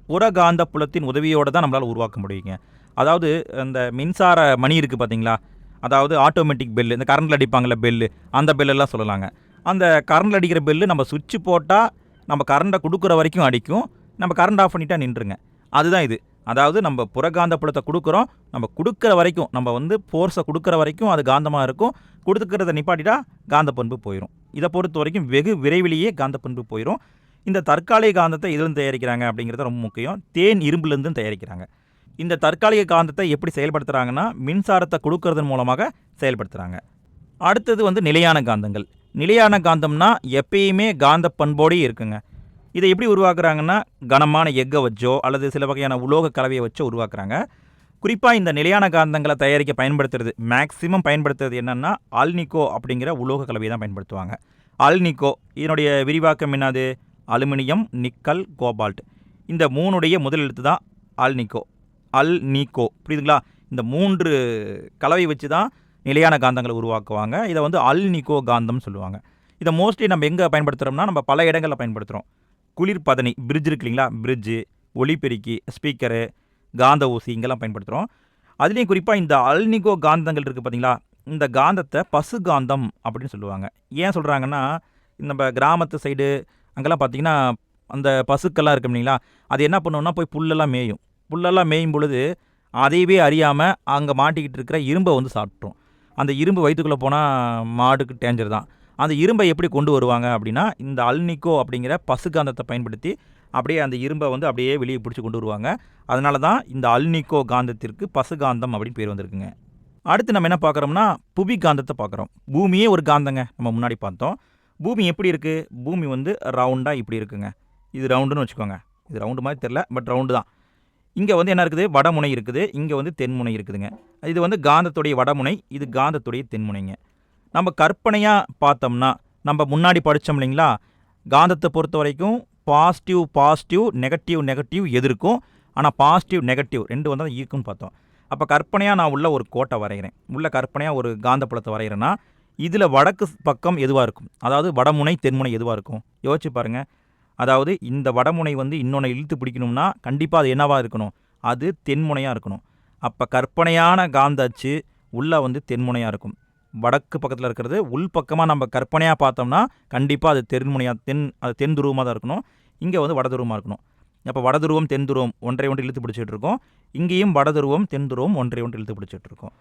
புற காந்த புலத்தின் உதவியோடு தான் நம்மளால் உருவாக்க முடியுங்க. அதாவது அந்த மின்சார மணி இருக்குது பார்த்தீங்களா அதாவது ஆட்டோமேட்டிக் பெல்லு இந்த கரண்டில் அடிப்பாங்கள பெல்லு அந்த பெல்லெல்லாம் சொல்லலாங்க. அந்த கரண்டில் அடிக்கிற பெல்லு நம்ம சுவிட்ச் போட்டால் நம்ம கரண்டை கொடுக்குற வரைக்கும் அடிக்கும். நம்ம கரண்ட் ஆஃப் பண்ணிட்டா நின்றுங்க. அதுதான் இது. அதாவது நம்ம புறகாந்த புலத்தை கொடுக்குறோம். நம்ம கொடுக்குற வரைக்கும் நம்ம வந்து ஃபோர்ஸை கொடுக்குற வரைக்கும் அது காந்தமாக இருக்கும். கொடுத்துக்கிறத நிப்பாட்டிட்டா காந்த பண்பு போயிடும் இதை பொறுத்த வரைக்கும் வெகு விரைவிலேயே காந்த பண்பு போயிடும் இந்த தற்காலிக காந்தத்தை இதிலிருந்து தயாரிக்கிறாங்க அப்படிங்கிறது ரொம்ப முக்கியம். தேன் இரும்புலேருந்து தயாரிக்கிறாங்க. இந்த தற்காலிக காந்தத்தை எப்படி செயல்படுத்துகிறாங்கன்னா மின்சாரத்தை கொடுக்கறதன் மூலமாக செயல்படுத்துகிறாங்க அடுத்தது வந்து நிலையான காந்தங்கள். நிலையான காந்தம்னா எப்பயுமே காந்த பண்போடே இருக்குங்க. இதை எப்படி உருவாக்குறாங்கன்னா கனமான எக்கை வச்சோ அல்லது சில வகையான உலோக கலவையை வச்சோ உருவாக்குறாங்க. குறிப்பாக இந்த நிலையான காந்தங்களை தயாரிக்க பயன்படுத்துறது மேக்சிமம் பயன்படுத்துறது என்னென்னா ஆல்னிகோ அப்படிங்கிற உலோக கலவையை தான் பயன்படுத்துவாங்க. ஆல்னிகோ இதனுடைய விரிவாக்கம் என்னது? Aluminium nickel cobalt. இந்த மூணுடைய முதல் எழுத்து தான் ஆல்னிக்கோ அல் நீக்கோ. புரியுதுங்களா? இந்த மூன்று கலவை வச்சு தான் நிலையான காந்தங்களை உருவாக்குவாங்க. இதை வந்து அல் நிக்கோ காந்தம்னு சொல்லுவாங்க. இதை மோஸ்ட்லி நம்ம எங்கே பயன்படுத்துகிறோம்னா நம்ம பல இடங்களில் பயன்படுத்துகிறோம் குளிர்பதனி பிரிட்ஜ் இருக்கு இல்லைங்களா? பிரிட்ஜு ஒலிபெருக்கி ஸ்பீக்கரு காந்த ஊசி இங்கெல்லாம் பயன்படுத்துகிறோம் அதுலேயும் குறிப்பாக இந்த அல்னிகோ காந்தங்கள் இருக்குது பார்த்தீங்களா இந்த காந்தத்தை பசு காந்தம் அப்படின்னு சொல்லுவாங்க. ஏன் சொல்கிறாங்கன்னா நம்ம கிராமத்து சைடு அங்கெல்லாம் பார்த்தீங்கன்னா அந்த பசுக்கெல்லாம் இருக்கும் இல்லைங்களா அது என்ன பண்ணுவோம்னா போய் புல்லெல்லாம் மேயும். புல்லெல்லாம் மேயும் பொழுது அதையவே அறியாமல் அங்கே மாட்டிக்கிட்டு இருக்கிற இரும்பை வந்து சாப்பிட்ரும். அந்த இரும்பு வயிற்றுக்குள்ளே போனால் மாடுக்கு டேஞ்சர் தான். அந்த இரும்பை எப்படி கொண்டு வருவாங்க அப்படின்னா இந்த அல்னிக்கோ அப்படிங்கிற பசுகாந்தத்தை பயன்படுத்தி அப்படியே அந்த இரும்பை வந்து அப்படியே வெளியே பிடிச்சி கொண்டு வருவாங்க. அதனால தான் இந்த அல்னிக்கோ காந்தத்திற்கு பசுகாந்தம் அப்படின்னு பேர் வந்திருக்குங்க. அடுத்து நம்ம என்ன பார்க்குறோம்னா புவி காந்தத்தை பார்க்குறோம். பூமியே ஒரு காந்தங்க நம்ம முன்னாடி பார்த்தோம். பூமி எப்படி இருக்குது பூமி வந்து ரவுண்டாக இப்படி இருக்குங்க. இது ரவுண்டுன்னு வச்சுக்கோங்க. இது ரவுண்டு மாதிரி தெரில பட் ரவுண்டு தான். இங்கே வந்து என்ன இருக்குது? வடமுனை இருக்குது. இங்கே வந்து தென்முனை இருக்குதுங்க. இது வந்து காந்தத்துடைய வடமுனை இது காந்தத்துடைய தென்முனைங்க. நம்ம கற்பனையாக பார்த்தோம்னா நம்ம முன்னாடி படித்தோம் இல்லைங்களா? காந்தத்தை பொறுத்த வரைக்கும் பாசிட்டிவ் பாசிட்டிவ் நெகட்டிவ் நெகட்டிவ் எதிர்க்கும் ஆனால் பாசிட்டிவ் நெகட்டிவ் ரெண்டு வந்து தான் பார்த்தோம். அப்போ கற்பனையாக நான் உள்ள ஒரு கோட்டை வரைகிறேன். உள்ள கற்பனையாக ஒரு காந்தப்புலத்தை வரைகிறேன்னா இதில் வடக்கு பக்கம் எதுவாக இருக்கும்? அதாவது வடமுனை தென்முனை எதுவாக இருக்கும்? யோசிச்சு பாருங்கள் அதாவது இந்த வடமுனை வந்து இன்னொன்று இழுத்து பிடிக்கணும்னா கண்டிப்பாக அது என்னவாக இருக்கணும்? அது தென்முனையாக இருக்கணும். அப்போ கற்பனையான காந்த அச்சு உள்ளே வந்து தென்முனையாக இருக்கும். வடக்கு பக்கத்தில் இருக்கிறது உள் பக்கமாக நம்ம கற்பனையாக பார்த்தோம்னா கண்டிப்பாக அது தென்முனையாக தென் அது தென் துருவமாக தான் இருக்கணும். இங்கே வந்து வட துருவமாக இருக்கணும். அப்போ வட துருவம் தென் துருவம் ஒன்றை ஒன்று இழுத்து பிடிச்சிட்டு இருக்கோம். இங்கேயும் வட துருவம் தென் துருவம் ஒன்றை ஒன்று இழுத்து பிடிச்சிட்டு இருக்கோம்.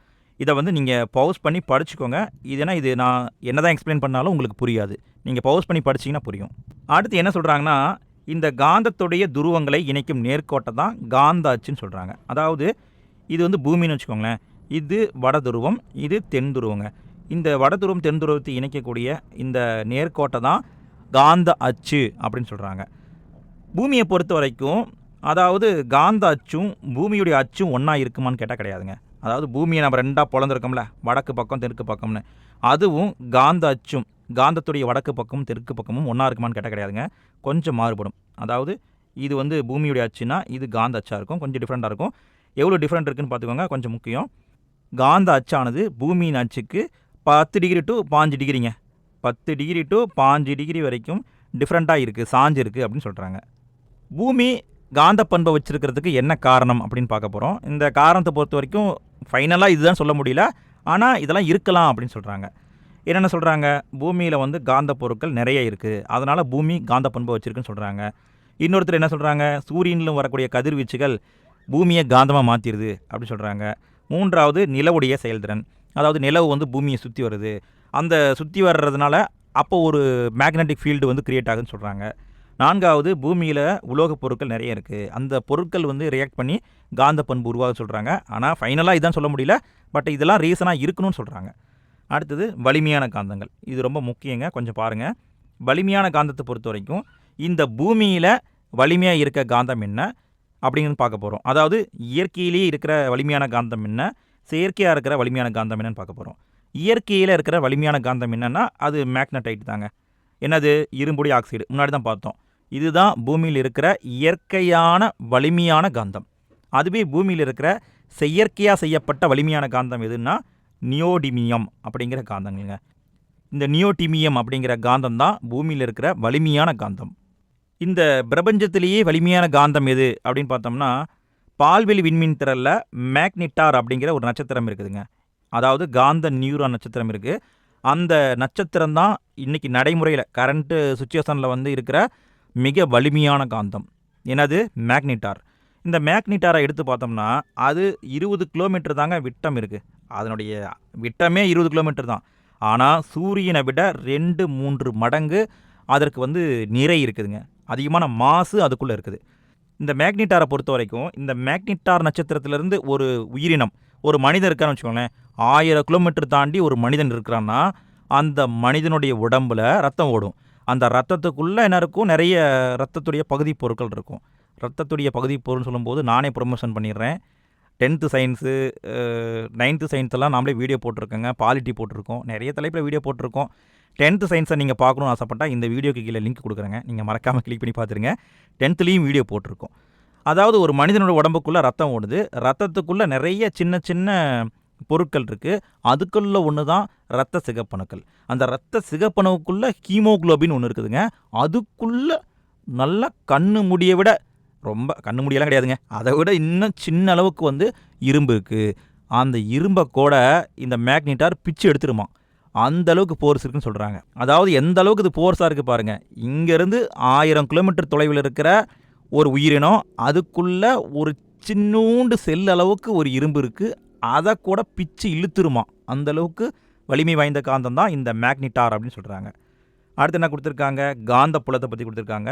இதை வந்து நீங்கள் பவுஸ் பண்ணி படிச்சுக்கோங்க. இதுனா இது நான் என்ன தான் எக்ஸ்பிளைன் பண்ணாலும் உங்களுக்கு புரியாது. நீங்கள் பவுஸ் பண்ணி படிச்சீங்கன்னா புரியும். அடுத்து என்ன சொல்கிறாங்கன்னா இந்த காந்தத்துடைய துருவங்களை இணைக்கும் நேர்கோட்டை தான் காந்த அச்சுன்னு சொல்கிறாங்க அதாவது இது வந்து பூமின்னு வச்சுக்கோங்களேன். இது வட துருவம் இது தென் துருவங்க. இந்த வட துருவம் தென் துருவத்தை இணைக்கக்கூடிய இந்த நேர்கோட்டை தான் காந்த அச்சு அப்படின்னு சொல்கிறாங்க பூமியை பொறுத்த வரைக்கும் அதாவது காந்த அச்சும் பூமியுடைய அச்சும் ஒன்றா இருக்குமான்னு கேட்டால் கிடையாதுங்க. அதாவது பூமியை நம்ம ரெண்டாக பிளந்திருக்கோம்ல வடக்கு பக்கம் தெற்கு பக்கம்னு. அதுவும் காந்த அச்சும் காந்தத்துடைய வடக்கு பக்கமும் தெற்கு பக்கமும் ஒன்றா இருக்குமான்னு கேட்டால் கிடையாதுங்க. கொஞ்சம் மாறுபடும். அதாவது இது வந்து பூமியுடைய அச்சுனா இது காந்த அச்சாக இருக்கும் கொஞ்சம் டிஃப்ரெண்ட்டாக இருக்கும். எவ்வளோ டிஃப்ரெண்ட் இருக்குன்னு பார்த்துக்கோங்க கொஞ்சம் முக்கியம். காந்த அச்சானது பூமியின் அச்சுக்கு பத்து டிகிரி டு பாஞ்சு டிகிரிங்க பத்து டிகிரி டு பாஞ்சு டிகிரி வரைக்கும் டிஃப்ரெண்ட்டாக இருக்குது சாஞ்சு இருக்குது அப்படின்னு சொல்கிறாங்க பூமி காந்த பண்பை வச்சுருக்கிறதுக்கு என்ன காரணம் அப்படின்னு பார்க்க போகிறோம் இந்த காரணத்தை பொறுத்த வரைக்கும் ஃபைனலாக இதுதான் சொல்ல முடியல. ஆனால் இதெல்லாம் இருக்கலாம் அப்படின்னு சொல்கிறாங்க என்னென்ன சொல்கிறாங்க பூமியில் வந்து காந்த பொருட்கள் நிறைய இருக்குது அதனால் பூமி காந்த பண்பை வச்சுருக்குன்னு சொல்கிறாங்க இன்னொருத்தர் என்ன சொல்கிறாங்க சூரியனிலும் வரக்கூடிய கதிர்வீச்சுகள் பூமியை காந்தமாக மாற்றிடுது அப்படி சொல்கிறாங்க மூன்றாவது நிலவுடைய செயல்திறன். அதாவது நிலவு வந்து பூமியை சுற்றி வருது. அந்த சுற்றி வர்றதுனால அப்போ ஒரு மேக்னெட்டிக் ஃபீல்டு வந்து க்ரியேட் ஆகுதுன்னு சொல்கிறாங்க நான்காவது பூமியில் உலோகப் பொருட்கள் நிறைய இருக்குது அந்த பொருட்கள் வந்து ரியாக்ட் பண்ணி காந்த பண்பு உருவாக சொல்கிறாங்க ஆனால் ஃபைனலாக இதான் சொல்ல முடியல. பட் இதெல்லாம் ரீசனாக இருக்கணும்னு சொல்கிறாங்க அடுத்தது வலிமையான காந்தங்கள். இது ரொம்ப முக்கியங்க. கொஞ்சம் பாருங்கள் வலிமையான காந்தத்தை பொறுத்த வரைக்கும் இந்த பூமியில் வலிமையாக இருக்க காந்தம் என்ன அப்படிங்கிறது பார்க்க போகிறோம் அதாவது இயற்கையிலேயே இருக்கிற வலிமையான காந்தம் என்ன? செயற்கையாக இருக்கிற வலிமையான காந்தம் என்னன்னு பார்க்க போகிறோம் இயற்கையில் இருக்கிற வலிமையான காந்தம் என்னென்னா அது மேக்னடைட் தாங்க. என்னது? இரும்புடி ஆக்சைடு. முன்னாடி தான் பார்த்தோம். இதுதான் பூமியில் இருக்கிற இயற்கையான வலிமையான காந்தம். அதுவே பூமியில் இருக்கிற செயற்கையாக செய்யப்பட்ட வலிமையான காந்தம் எதுன்னா நியோடிமியம் அப்படிங்கிற காந்தங்கள்ங்க. இந்த நியோடிமியம் அப்படிங்கிற காந்தம் தான் பூமியில் இருக்கிற வலிமையான காந்தம். இந்த பிரபஞ்சத்திலேயே வலிமையான காந்தம் எது அப்படின்னு பார்த்தோம்னா பால்வெளி விண்மீன் திரளில் மேக்னிட்டார் அப்படிங்கிற ஒரு நட்சத்திரம் இருக்குதுங்க. அதாவது காந்த நியூரான் நட்சத்திரம் இருக்குது அந்த நட்சத்திரம் தான் இன்றைக்கி நடைமுறையில் கரண்ட்டு சுச்சுவேஷனில் வந்து இருக்கிற மிக வலிமையான காந்தம். என்னது? மேக்னிட்டார் இந்த மேக்னிட்டாரை எடுத்து பார்த்தோம்னா அது இருபது கிலோமீட்டர் தாங்க விட்டம் இருக்குது அதனுடைய விட்டமே இருபது கிலோமீட்டர் தான். ஆனால் சூரியனை விட ரெண்டு மூன்று மடங்கு அதற்கு வந்து நிறை இருக்குதுங்க. அதிகமான மாசு அதுக்குள்ளே இருக்குது. இந்த மேக்னிட்டாரை பொறுத்த வரைக்கும் இந்த மேக்னிட்டார் நட்சத்திரத்திலேருந்து ஒரு உயிரினம் ஒரு மனிதன் இருக்கான்னு வச்சுக்கோங்களேன் ஆயிரம் கிலோமீட்டர் தாண்டி ஒரு மனிதன் இருக்கிறான்னா அந்த மனிதனுடைய உடம்புல ரத்தம் ஓடும். அந்த ரத்தத்துக்குள்ளே என்ன இருக்கும்? நிறைய ரத்தத்துடைய பகுதி பொருட்கள் இருக்கும். ரத்தத்துடைய பகுதி பொருள்னு சொல்லும்போது நானே ப்ரொமோஷன் பண்ணிடுறேன். டென்த்து சயின்ஸு நைன்த்து சயின்ஸெல்லாம் நாமளே வீடியோ போட்டிருக்கோங்க. பாலிட்டி போட்டிருக்கோம். நிறைய தலைப்பில் வீடியோ போட்டிருக்கோம். டென்த்து சயின்ஸை நீங்கள் பார்க்கணும்னு ஆசைப்பட்டால் இந்த வீடியோக்கு கீழே லிங்க் கொடுக்குறேங்க. நீங்கள் மறக்காமல் கிளிக் பண்ணி பார்த்துருங்க. டென்த்துலேயும் வீடியோ போட்டிருக்கோம். அதாவது ஒரு மனிதனோட உடம்புக்குள்ளே ரத்தம் ஓடுது. ரத்தத்துக்குள்ளே நிறைய சின்ன சின்ன பொருட்கள் இருக்குது அதுக்குள்ள ஒன்று தான் ரத்த சிகப்பணுக்கள். அந்த ரத்த சிகப்பணுவுக்குள்ளே ஹீமோக்ளோபின் ஒன்று இருக்குதுங்க. அதுக்குள்ளே நல்லா கண்ணு முடியை விட ரொம்ப கண்ணு முடியெல்லாம் கிடையாதுங்க. அதை விட இன்னும் சின்ன அளவுக்கு வந்து இரும்பு இருக்குது அந்த இரும்பை கூட இந்த மேக்னிட்டார் பிச்சு எடுத்துருமா அந்த அளவுக்கு போர்ஸ் இருக்குன்னு சொல்கிறாங்க அதாவது எந்த அளவுக்கு இது போர்ஸாக இருக்குது பாருங்கள் இங்கேருந்து ஆயிரம் கிலோமீட்டர் தொலைவில் இருக்கிற ஒரு உயிரினம் அதுக்குள்ளே ஒரு சின்னூண்டு செல் அளவுக்கு ஒரு இரும்பு இருக்குது அதை கூட பிச்சு இழுத்துருமா. அந்தளவுக்கு வலிமை வாய்ந்த காந்தம் தான் இந்த மேக்னிட்டார் அப்படின்னு சொல்கிறாங்க அடுத்து என்ன கொடுத்துருக்காங்க? காந்த புலத்தை பற்றி கொடுத்துருக்காங்க.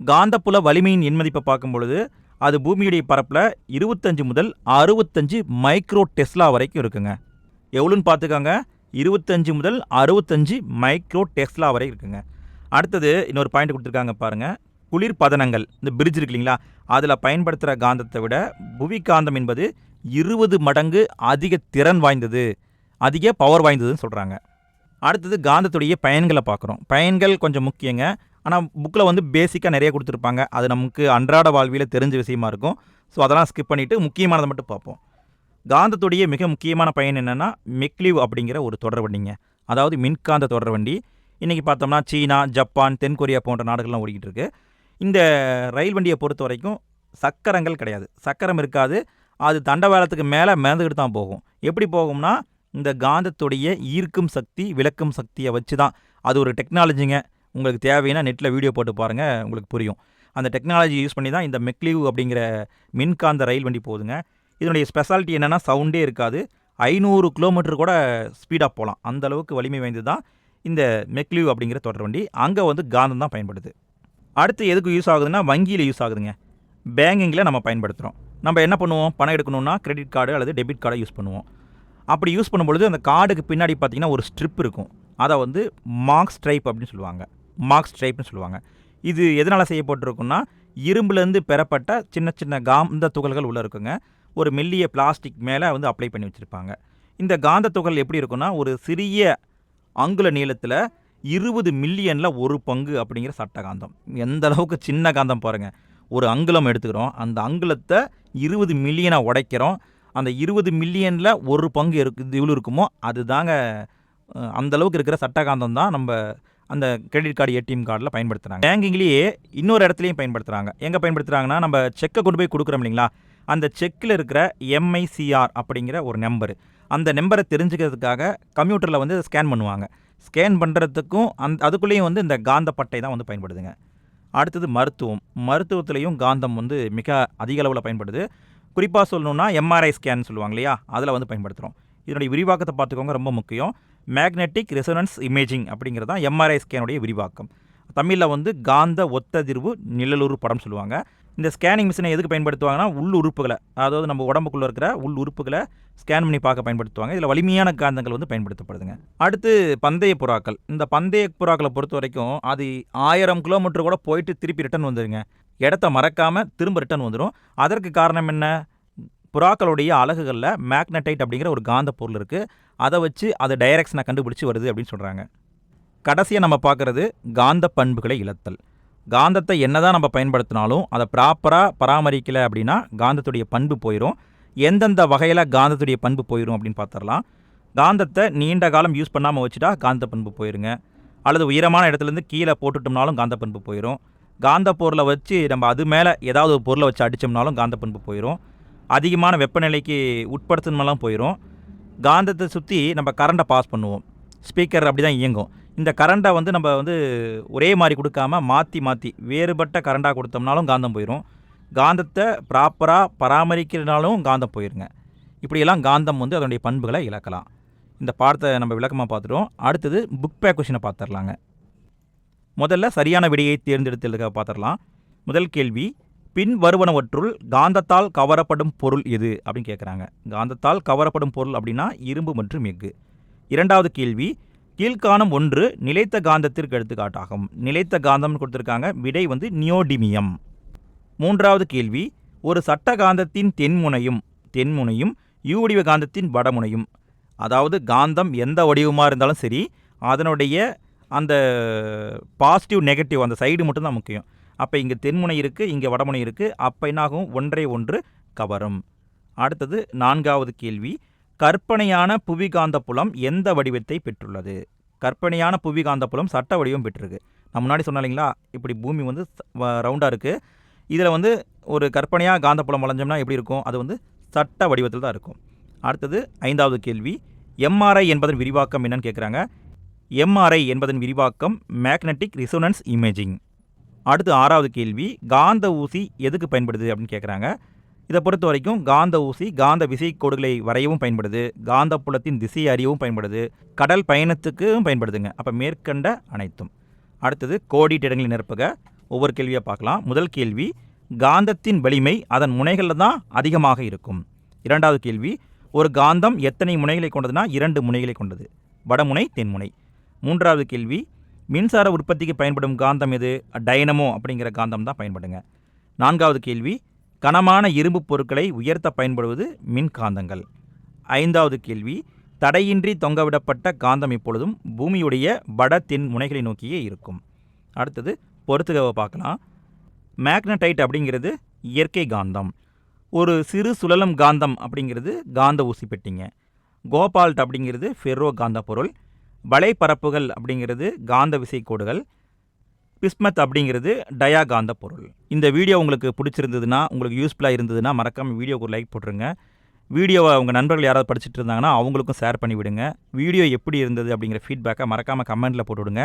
காந்தப்புல வலிமையின் எண்மதிப்பை பார்க்கும் பொழுது அது பூமியுடைய பரப்பில் இருபத்தஞ்சு முதல் அறுபத்தஞ்சு மைக்ரோ டெஸ்லா வரைக்கும் இருக்குங்க. எவ்வளோன்னு பார்த்துக்காங்க. இருபத்தஞ்சு முதல் அறுபத்தஞ்சு மைக்ரோ டெஸ்லா வரை இருக்குங்க. அடுத்தது இன்னொரு பாயிண்ட் கொடுத்துருக்காங்க பாருங்கள் குளிர் பதனங்கள் இந்த பிரிட்ஜ் இருக்கு இல்லைங்களா? அதில் பயன்படுத்துகிற காந்தத்தை விட புவி காந்தம் என்பது இருபது மடங்கு அதிக திறன் வாய்ந்தது அதிக பவர் வாய்ந்ததுன்னு சொல்கிறாங்க அடுத்தது காந்தத்துடைய பயன்களை பார்க்குறோம். பயன்கள் கொஞ்சம் முக்கியங்க. ஆனால் புக்கில் வந்து பேசிக்காக நிறைய கொடுத்துருப்பாங்க. அது நமக்கு அன்றாட வாழ்வியில் தெரிஞ்ச விஷயமா இருக்கும். ஸோ அதெல்லாம் ஸ்கிப் பண்ணிவிட்டு முக்கியமானதை மட்டும் பார்ப்போம். காந்தத்துடைய மிக முக்கியமான பயன் என்னென்னா மெக்லிவ் அப்படிங்கிற ஒரு தொடர்வண்டிங்க அதாவது மின்காந்த தொடர்வண்டி இன்றைக்கி பார்த்தோம்னா சீனா ஜப்பான் தென்கொரியா போன்ற நாடுகள்லாம் ஓடிக்கிட்டு இருக்கு. இந்த ரயில் வண்டியை பொறுத்த வரைக்கும் சக்கரங்கள் கிடையாது. சக்கரம் இருக்காது. அது தண்டவாளத்துக்கு மேலே மிதந்துக்கிட்டு தான் போகும். எப்படி போகும்னா இந்த காந்தத்துடைய ஈர்க்கும் சக்தி விளக்கும் சக்தியை வச்சு தான். அது ஒரு டெக்னாலஜிங்க. உங்களுக்கு தேவைன்னா நெட்டில் வீடியோ போட்டு பாருங்கள் உங்களுக்கு புரியும். அந்த டெக்னாலஜி யூஸ் பண்ணி தான் இந்த மெக்லிவ் அப்படிங்கிற மின்காந்த ரயில் வண்டி போகுதுங்க. இதனுடைய ஸ்பெஷாலிட்டி என்னென்னா சவுண்டே இருக்காது. ஐநூறு கிலோமீட்டர் கூட ஸ்பீடாக போகலாம். அந்த அளவுக்கு வலிமை வாய்ந்து தான் இந்த மெக்லிவ் அப்படிங்கிற தொடர் வண்டி. அங்கே வந்து காந்தம் தான் பயன்படுது. அடுத்து எதுக்கு யூஸ் ஆகுதுன்னா வங்கியில் யூஸ் ஆகுதுங்க. பேங்கிங்கில் நம்ம பயன்படுத்துகிறோம். நம்ம என்ன பண்ணுவோம்? பணம் எடுக்கணும்னா கிரெடிட் கார்டு அல்லது டெபிட் கார்டை யூஸ் பண்ணுவோம். அப்படி யூஸ் பண்ணும்பொழுது அந்த கார்டுக்கு பின்னாடி பார்த்தீங்கன்னா ஒரு ஸ்ட்ரிப் இருக்கும். அதை வந்து மார்க் ஸ்ட்ரைப் அப்படின்னு சொல்லுவாங்க. மார்க் ஸ்ட்ரைப்னு சொல்லுவாங்க. இது எதனால் செய்யப்பட்டிருக்குன்னா இரும்புலேருந்து பெறப்பட்ட சின்ன சின்ன காந்த துகள்கள் உள்ளே இருக்குங்க. ஒரு மெல்லிய பிளாஸ்டிக் மேலே வந்து அப்ளை பண்ணி வச்சுருப்பாங்க. இந்த காந்த துகள் எப்படி இருக்குன்னா ஒரு சிறிய அங்குல நீளத்தில் இருபது மில்லியனில் ஒரு பங்கு அப்படிங்கிற சட்ட காந்தம் எந்த அளவுக்கு சின்ன காந்தம் பாருங்கள் ஒரு அங்குலம் எடுத்துக்கிறோம். அந்த அங்குலத்தை இருபது மில்லியனாக உடைக்கிறோம். அந்த இருபது மில்லியனில் ஒரு பங்கு இருக்கு இவ்வளோ இருக்குமோ அதுதாங்க தாங்க அந்த அளவுக்கு இருக்கிற சட்டகாந்தம் தான் நம்ம அந்த கிரெடிட் கார்டு ஏடிஎம் கார்டில் பயன்படுத்துகிறாங்க பேங்கிங்லேயே இன்னொரு இடத்துலையும் பயன்படுத்துகிறாங்க எங்கே பயன்படுத்துகிறாங்கன்னா நம்ம செக்கை கொண்டு போய் கொடுக்குறோம் இல்லைங்களா? அந்த செக்கில் இருக்கிற எம்ஐசிஆர் அப்படிங்கிற ஒரு நம்பர் அந்த நம்பரை தெரிஞ்சுக்கிறதுக்காக கம்ப்யூட்டரில் வந்து ஸ்கேன் பண்ணுவாங்க. ஸ்கேன் பண்ணுறதுக்கும் அந் அதுக்குள்ளேயும் வந்து இந்த காந்த பட்டை தான் வந்து பயன்படுதுங்க. அடுத்தது மருத்துவம். மருத்துவத்திலையும் காந்தம் வந்து மிக அதிக அளவில் பயன்படுது. குறிப்பாக சொல்லணுன்னா எம்ஆர்ஐ ஸ்கேன் சொல்லுவாங்க இல்லையா? அதில் வந்து பயன்படுத்துகிறோம் இதனுடைய விரிவாக்கத்தை பார்த்துக்கோங்க ரொம்ப முக்கியம். மேக்னெட்டிக் ரெசனன்ஸ் இமேஜிங் அப்படிங்கிறது தான் எம்ஆர்ஐ ஸ்கேனுடைய விரிவாக்கம். தமிழில் வந்து காந்த ஒத்ததிர்வு நிழலுறு படம் சொல்லுவாங்க. இந்த ஸ்கேனிங் மிஷினை எதுக்கு பயன்படுத்துவாங்கன்னா உள் உறுப்புகளை. அதாவது நம்ம உடம்புக்குள்ளே இருக்கிற உள் உறுப்புகளை ஸ்கேன் பண்ணி பார்க்க பயன்படுத்துவாங்க. இதில் வலிமையான காந்தங்கள் வந்து பயன்படுத்தப்படுதுங்க. அடுத்து பந்தய புறாக்கள். இந்த பந்தய புறாக்களை பொறுத்த வரைக்கும் அது ஆயிரம் கிலோமீட்டர் கூட போயிட்டு திருப்பி ரிட்டர்ன் வந்துடுங்க இடத்த மறக்காமல் திரும்ப ரிட்டர்ன் வந்துடும் அதற்கு காரணம் என்ன? புறாக்களுடைய அலகுகளில் மேக்னட்டைட் அப்படிங்கிற ஒரு காந்த பொருள் இருக்குது அதை வச்சு அது டைரக்ஷனை கண்டுபிடிச்சி வருது அப்படின்னு சொல்கிறாங்க கடைசியாக நம்ம பார்க்குறது காந்த பண்புகளை இழத்தல். காந்தத்தை என்னதான் நம்ம பயன்படுத்தினாலும் அதை ப்ராப்பராக பராமரிக்கலை அப்படின்னா காந்தத்துடைய பண்பு போயிடும் எந்தெந்த வகையில் காந்தத்துடைய பண்பு போயிடும் அப்படின்னு பார்த்துடலாம். காந்தத்தை நீண்ட காலம் யூஸ் பண்ணாமல் வச்சுட்டா காந்த பண்பு போயிருங்க. அல்லது உயரமான இடத்துலேருந்து கீழே போட்டுட்டோம்னாலும் காந்த பண்பு போயிடும் காந்த பொருளை வச்சு நம்ம அது மேலே ஏதாவது ஒரு பொருளை வச்சு அடித்தோம்னாலும் காந்த பண்பு போயிடும் அதிகமான வெப்பநிலைக்கு உட்படுத்தணுமெல்லாம் போயிடும் காந்தத்தை சுற்றி நம்ம கரண்ட்டை பாஸ் பண்ணுவோம். ஸ்பீக்கர் அப்படி தான் இயங்கும். இந்த கரண்டை வந்து நம்ம வந்து ஒரே மாதிரி கொடுக்காம மாற்றி மாற்றி வேறுபட்ட கரண்டாக கொடுத்தோம்னாலும் காந்தம் போயிடும் காந்தத்தை ப்ராப்பராக பராமரிக்கிறனாலும் காந்தம் போயிருங்க. இப்படியெல்லாம் காந்தம் வந்து அதனுடைய பண்புகளை இழக்கலாம். இந்த பாடத்தை நம்ம விளக்கமாக பார்த்துட்டோம். அடுத்தது புக் பேக் கொஷினை பார்த்துடலாங்க. முதல்ல சரியான விடையை தேர்ந்தெடுத்ததுக்காக பார்த்துடலாம். முதல் கேள்வி பின் வருவனவற்றுள் காந்தத்தால் கவரப்படும் பொருள் எது? அப்படின்னு கேட்குறாங்க காந்தத்தால் கவரப்படும் பொருள் அப்படின்னா இரும்பு மற்றும் எஃகு. இரண்டாவது கேள்வி கீழ்காணும் ஒன்று நிலைத்த காந்தத்திற்கு எடுத்துக்காட்டாகும். நிலைத்த காந்தம்னு கொடுத்துருக்காங்க. விடை வந்து நியோடிமியம். மூன்றாவது கேள்வி. ஒரு சட்ட காந்தத்தின் தென்முனையும் தென்முனையும் யூ வடிவ காந்தத்தின் வடமுனையும். அதாவது காந்தம் எந்த வடிவமாக இருந்தாலும் சரி அதனுடைய அந்த பாசிட்டிவ் நெகட்டிவ் அந்த சைடு மட்டும்தான் முக்கியம். அப்போ இங்கே தென்முனை இருக்குது இங்கே வடமுனை இருக்குது அப்போ என்னாகும்? ஒன்றை ஒன்று கவரும். அடுத்தது நான்காவது கேள்வி. கற்பனையான புவிகாந்த புலம் எந்த வடிவத்தை பெற்றுள்ளது? கற்பனையான புவிகாந்த புலம் சட்ட வடிவம் பெற்றிருக்கு. நான் முன்னாடி சொன்னேன் இல்லைங்களா? இப்படி பூமி வந்து ரவுண்டாக இருக்குது இதில் வந்து ஒரு கற்பனையாக காந்தப்புலம் வளைஞ்சோம்னா எப்படி இருக்கும்? அது வந்து சட்ட வடிவத்தில் தான் இருக்கும். அடுத்தது ஐந்தாவது கேள்வி எம்ஆர்ஐ என்பதன் விரிவாக்கம் என்னன்னு கேட்குறாங்க எம்ஆர்ஐ என்பதன் விரிவாக்கம் மேக்னெட்டிக் ரிசோனன்ஸ் இமேஜிங் அடுத்து ஆறாவது கேள்வி காந்த ஊசி எதுக்கு பயன்படுது அப்படின்னு கேட்குறாங்க இதை பொறுத்த வரைக்கும் காந்த ஊசி காந்த விசை கோடுகளை வரையவும் பயன்படுது. காந்த புலத்தின் திசை அறியவும் பயன்படுது. கடல் பயணத்துக்கும் பயன்படுதுங்க. அப்போ மேற்கண்ட அனைத்தும். அடுத்தது கோடிட்டு இடங்களை நிரப்புக. ஒவ்வொரு கேள்வியாக பார்க்கலாம். முதல் கேள்வி காந்தத்தின் வலிமை அதன் முனைகளில் தான் அதிகமாக இருக்கும். இரண்டாவது கேள்வி ஒரு காந்தம் எத்தனை முனைகளை கொண்டதுன்னா இரண்டு முனைகளை கொண்டது. வடமுனை தென்முனை. மூன்றாவது கேள்வி மின்சார உற்பத்திக்கு பயன்படும் காந்தம் எது? டைனமோ அப்படிங்கிற காந்தம் தான் பயன்படுங்க. நான்காவது கேள்வி கனமான இரும்புப் பொருட்களை உயர்த்த பயன்படுவது மின்காந்தங்கள். ஐந்தாவது கேள்வி தடையின்றி தொங்கவிடப்பட்ட காந்தம் இப்பொழுதும் பூமியுடைய வட தென் முனைகளை நோக்கியே இருக்கும். அடுத்தது பொறுத்துகவை பார்க்கலாம். மேக்னடைட் அப்படிங்கிறது இயற்கை காந்தம். ஒரு சிறு சுழலும் காந்தம் அப்படிங்கிறது காந்த ஊசி பெட்டிங்க. கோபால்ட் அப்படிங்கிறது ஃபெர்ரோ காந்த பொருள். வலைப்பரப்புகள் அப்படிங்கிறது காந்த விசைக்கோடுகள். பிஸ்மத் அப்படிங்கிறது டயா காந்த பொருள். இந்த வீடியோ உங்களுக்கு பிடிச்சிருந்ததுன்னா உங்களுக்கு யூஸ்ஃபுல்லாக இருந்ததுன்னா மறக்காமல் வீடியோக்கு ஒரு லைக் போட்டுருங்க. வீடியோவை உங்கள் நண்பர்கள் யாராவது படிச்சுட்டு இருந்தாங்கன்னா அவங்களுக்கும் ஷேர் பண்ணி விடுங்க. வீடியோ எப்படி இருந்தது அப்படிங்கிற ஃபீட்பேக்கை மறக்காமல் கமெண்ட்டில் போட்டு விடுங்க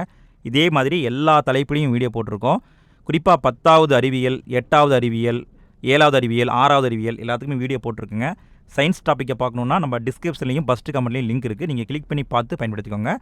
இதே மாதிரி எல்லா தலைப்புலையும் வீடியோ போட்டிருக்கோம். குறிப்பாக பத்தாவது அறிவியல் எட்டாவது அறிவியல் ஏழாவது அறிவியல் ஆறாவது அறிவியல் எல்லாத்துக்குமே வீடியோ போட்டிருக்குங்க. சயின்ஸ் டாப்பிக்கை பார்க்கணுன்னா நம்ம டிஸ்கிரிப்ஷன்லையும் ஃபஸ்ட்டு கமெண்ட்லையும் லிங்க் இருக்குது நீங்கள் கிளிக் பண்ணி பார்த்து பயன்படுத்திக்கோங்க.